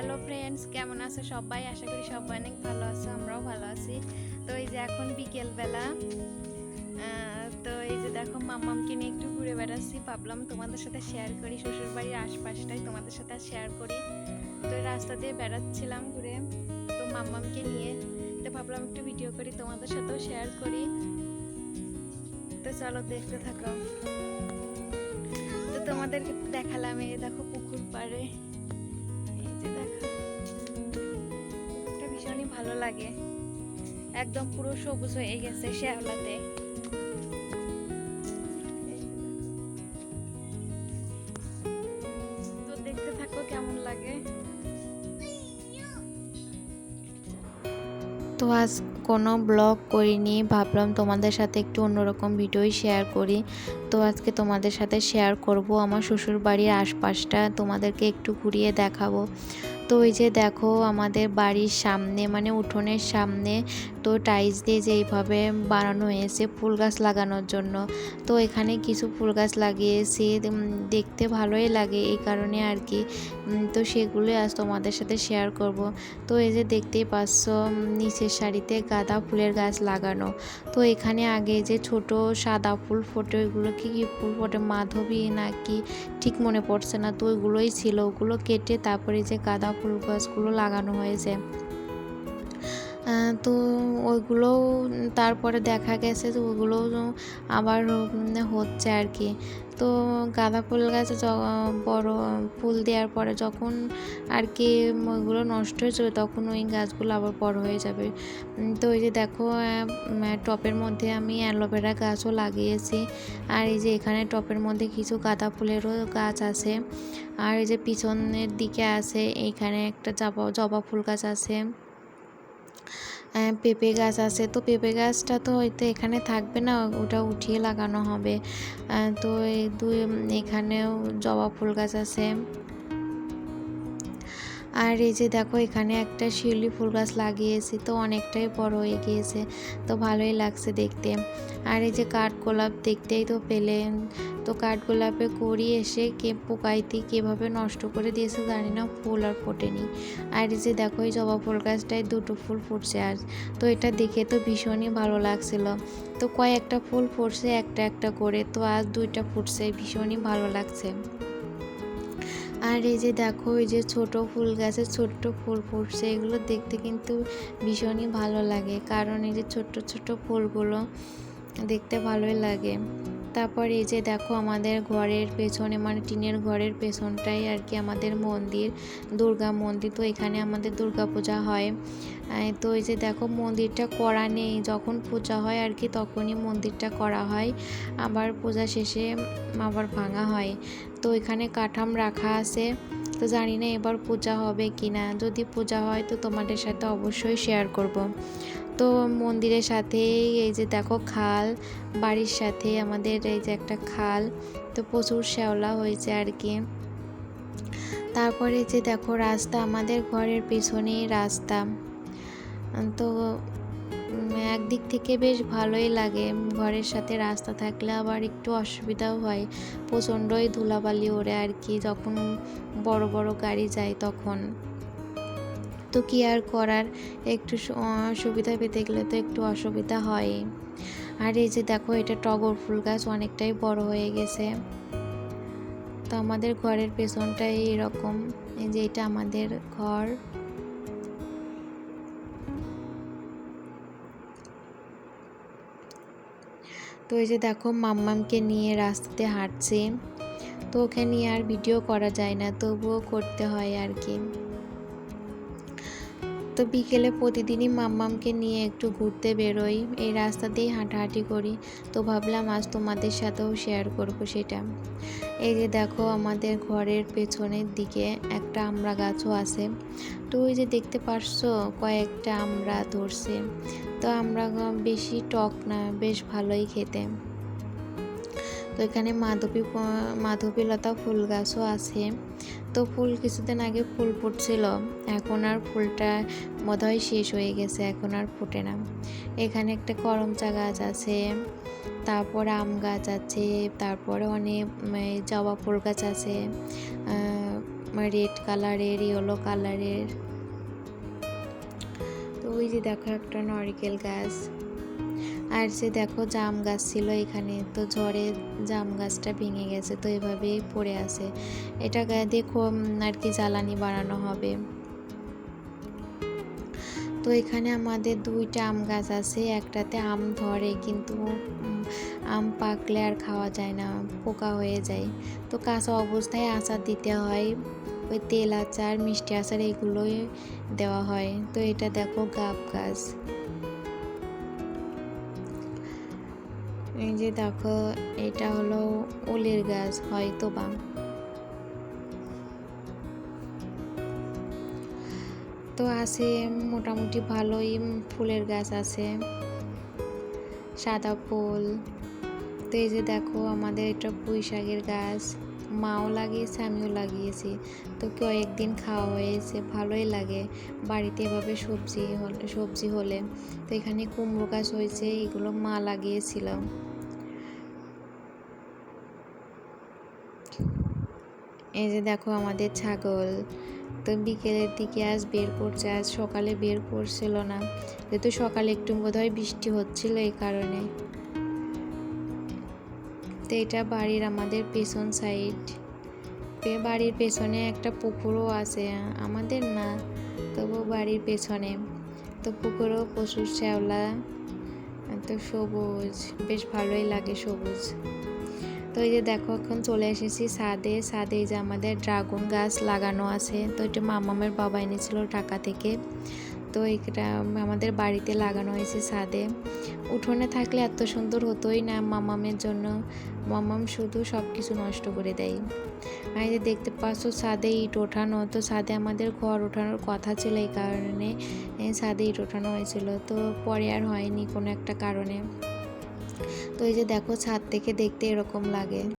Hello friends কেমন আছো সবাই? আশা করি সবাই অনেক ভালো আছো, আমরাও ভালো আছি। তো এই যে এখন বিকেলবেলা তো এই যে দেখো মাম্মামকে নিয়ে একটু ঘুরে বেড়াচ্ছি। ভাবলাম তোমাদের সাথে শেয়ার করি। শ্বশুর বাড়ির আশপাশটাই তোমাদের সাথে শেয়ার করি। তো রাস্তা দিয়ে বেড়াচ্ছিলাম ঘুরে, তো মাম্মামকে নিয়ে। তো ভাবলাম একটু ভিডিও করি, তোমাদের সাথেও শেয়ার করি। তো চলো, দেখতে থাকো। তো তোমাদেরকে দেখালাম, এই দেখো পুকুর পাড়ে। যে দেখো। ভীষণই ভালো লাগে। একদম পুরো সবুজ হয়ে গেছে শ্যাওলাতে। তো তো আজ কোনো ব্লগ করিনি, ভাবলাম তোমাদের সাথে একটু অন্যরকম ভিডিওই শেয়ার করি। তো আজকে তোমাদের সাথে শেয়ার করব। আমার শ্বশুর বাড়ির আশপাশটা তোমাদেরকে একটু ঘুরিয়ে দেখাবো। তো ওই যে দেখো, আমাদের বাড়ির সামনে মানে উঠোনের সামনে, তো টাইলস দিয়ে যে এইভাবে বানানো হয়েছে ফুল গাছ লাগানোর জন্য। তো এখানে কিছু ফুল গাছ লাগিয়েছি দেখতে ভালোই লাগে এই কারণে আর কি। তো সেগুলোই আজ তোমাদের সাথে শেয়ার করব। তো এই যে দেখতেই পাচ্ছ নিচের সারিতে গাঁদা ফুলের গাছ লাগানো। তো এখানে আগে যে ছোট সাদা ফুল ফোটো ওইগুলো কি কি ফুল মাধবী নাকি ঠিক মনে পড়ছে না? তো ওইগুলোই ছিল। ওগুলো কেটে তারপরে যে গাঁদা ফুল গাছগুলো লাগানো হয়েছে। তো ওইগুলো, তারপরে দেখা গেছে যে ওগুলো আবার হচ্ছে আর কি। তো গাঁদা ফুল গাছে বড় ফুল দেওয়ার পরে যখন আর কি ওইগুলো নষ্ট হয়ে যাবে, তখন ওই গাছগুলো আবার বড় হয়ে যাবে। তো এই যে দেখো টপের মধ্যে আমি অ্যালোভেরা গাছও লাগিয়েছি। আর এই যে এখানে টপের মধ্যে কিছু গাঁদা ফুলেরও গাছ আছে। আর এই যে পিছনের দিকে আছে এইখানে একটা জবা জবা ফুল গাছ আছে। পেঁপে গাছ আছে। তো পেঁপে গাছটা তো হয়তো এখানে থাকবে না, ওটা উঠিয়ে লাগানো হবে। তো এই দুই এখানেও জবা ফুল গাছ আছে। আর এই যে দেখো, এখানে একটা শিউলি ফুল গাছ লাগিয়েছি, তো অনেকটাই বড় হয়ে গিয়েছে, তো ভালোই লাগছে দেখতে। আর এই যে কাঠগোলাপ দেখতেই তো পেলে তো কাঠগোলাপে করি এসে কে পোকাইতে কীভাবে নষ্ট করে দিয়েছে জানি না, ফুল আর ফোটেনি। আর এই যে দেখো, এই জবা ফুল গাছটায় দুটো ফুল ফুটছে আজ তো এটা দেখে তো ভীষণই ভালো লাগছিল। তো কয়েকটা ফুল ফুটছে একটা একটা করে, তো আজ দুইটা ফুটছে, ভীষণই ভালো লাগছে। আর এই যে দেখো, এই যে ছোট ফুল গাছে ছোট্ট ফুল ফুটছে, এগুলো দেখতে কিন্তু ভীষণই ভালো লাগে। কারণ এই যে ছোট্ট ছোট্ট ফুলগুলো দেখতে ভালোই লাগে। তারপর এই যে দেখো আমাদের ঘরের পেছনে মানে টিনের ঘরের পেছনটাই আর কি আমাদের মন্দির, দুর্গা মন্দির। তো এখানে আমাদের দুর্গা পূজা হয়। তো এই যে দেখো মন্দিরটা করা নেই। যখন পূজা হয় আর কি তখনই মন্দিরটা করা হয়। আবার পূজা শেষে আবার ভাঙা হয়। তো এখানে কাঠাম রাখা আছে। তো জানি না এবার পূজা হবে কি না যদি পূজা হয় তো তোমাদের সাথে অবশ্যই শেয়ার করব। তো মন্দিরের সাথে এই যে দেখো খাল, বাড়ির সাথে আমাদের এই যে একটা খাল, তো প্রচুর শ্যাওলা হয়েছে আর কি। তারপরে যে দেখো রাস্তা, আমাদের ঘরের পেছনেই রাস্তা। তো একদিক থেকে বেশ ভালোই লাগে। ঘরের সাথে রাস্তা থাকলে আবার একটু অসুবিধাও হয়। প্রচণ্ডই ধুলাবালি ওড়ে আর কি, যখন বড় বড় গাড়ি যায় তখন। তো কি আর করার? একটু সুবিধা পেতে গেলে তো একটু অসুবিধা হয়। আর এই যে দেখো, এটা টগর ফুল গাছ অনেকটাই বড় হয়ে গেছে। তো আমাদের ঘরের পেছনটাই এরকম, এই যে এটা আমাদের ঘর। তো এই যে দেখো, মাম্মামকে নিয়ে রাস্তাতে হাঁটছে। তো ওকে নিয়ে আর ভিডিও করা যায় না, তবুও করতে হয় আর কি। তো বিকেলে প্রতিদিনই মাম্মামকে নিয়ে একটু ঘুরতে বেরোই। এই রাস্তা দিয়েই হাঁটাহাঁটি করি। তো ভাবলাম আজ তোমাদের সাথেও শেয়ার করব সেটা। এই যে দেখো আমাদের ঘরের পেছনের দিকে একটা আমড়া গাছও আছে। তো ওই যে দেখতে পারছ কয়েকটা আমড়া ধরছে। তো আমরা বেশি টক না, বেশ ভালোই খেতে। তো এখানে মাধবী মাধবীলতা ফুল গাছও আছে। তো ফুল কিছুদিন আগে ফুল ফুটছিল, এখন আর ফুলটা বোধহয় শেষ হয়ে গেছে, এখন আর ফোটে না। এখানে একটা করমচা গাছ আছে, তারপর আম গাছ আছে, তারপরে অনেক জবা ফুল গাছ আছে রেড কালারের, ইয়েলো কালারের। তো ওই যে দেখো একটা নারকেল গাছ। আর যে দেখো জাম গাছ ছিল এখানে, তো ঝড়ে জাম গাছটা ভেঙে গেছে, তো এভাবেই পড়ে আছে। এটা দেখো আর কি জ্বালানি বানানো হবে। তো এখানে আমাদের দুইটা আম গাছ আছে, একটাতে আম ধরে কিন্তু আম পাকলে আর খাওয়া যায় না, পোকা হয়ে যায়। তো কাঁচা অবস্থায় আচার দিতে হয়, ওই তেল আচার, মিষ্টি আচার এগুলোই দেওয়া হয়। তো এটা দেখো গাব গাছ। এই যে দেখো, এটা হলো ওলের গাছ হয়তো বা তো আছে মোটামুটি ভালোই ফুলের গাছ আছে, সাদা ফুল। তো এই যে দেখো, আমাদের এটা পুঁই শাকের গাছ, মাও লাগিয়েছে, আমিও লাগিয়েছি। তো কয়েকদিন খাওয়া হয়েছে, ভালোই লাগে। বাড়িতে এভাবে সবজি সবজি হলে। তো এখানে কুমড়ো গাছ হয়েছে, এগুলো মা লাগিয়েছিল। এই যে দেখো আমাদের ছাগল। তো বিকেলের দিকে আজ বের করছে, আজ সকালে বের করছিল না। যেহেতু সকালে একটু বোধহয় বৃষ্টি হচ্ছিল এই কারণে। তো এটা বাড়ির আমাদের পেছন সাইড বাড়ির পেছনে একটা পুকুরও আছে, আমাদের না, তবু বাড়ির পেছনে। তো পুকুরও প্রচুর শ্যাওলা, তো সবুজ, বেশ ভালোই লাগে সবুজ। তো এই যে দেখো, এখন চলে এসেছি ছাদে ছাদে এই যে আমাদের ড্রাগন গাছ লাগানো আছে। তো এটা মামামের বাবা এনেছিল টাকা থেকে। তো এটা আমাদের বাড়িতে লাগানো হয়েছে ছাদে। উঠোনে থাকলে এত সুন্দর হতোই না মামামের জন্য। মামাম শুধু সব কিছু নষ্ট করে দেয়। আর যে দেখতে পাচ্ছ ছাদে ইট ওঠানো, তো ছাদে আমাদের ঘর ওঠানোর কথা ছিল এই কারণে ছাদে ইট ওঠানো হয়েছিল। তো পরে আর হয়নি কোনো একটা কারণে। তো এই যে দেখো ছাদ থেকে দেখতে এরকম লাগে।